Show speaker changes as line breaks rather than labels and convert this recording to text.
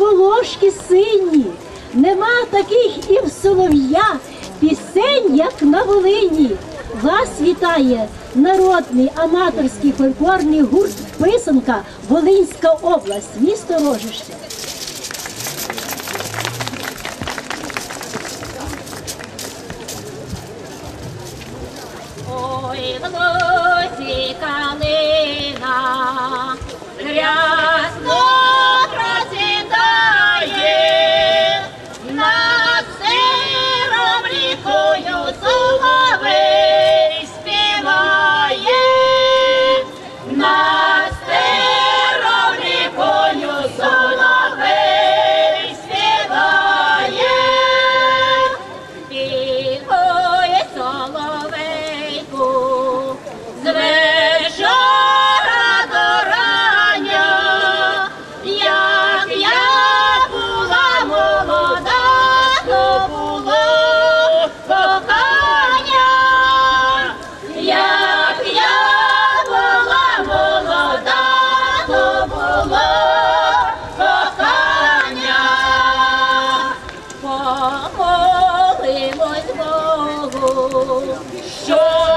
волошки сині, нема таких і в солов'я пісень, як на Волині. Вас вітає народний аматорський фольклорний гурт Писанка Волинська область, місто Рожище.
Ой, воно Show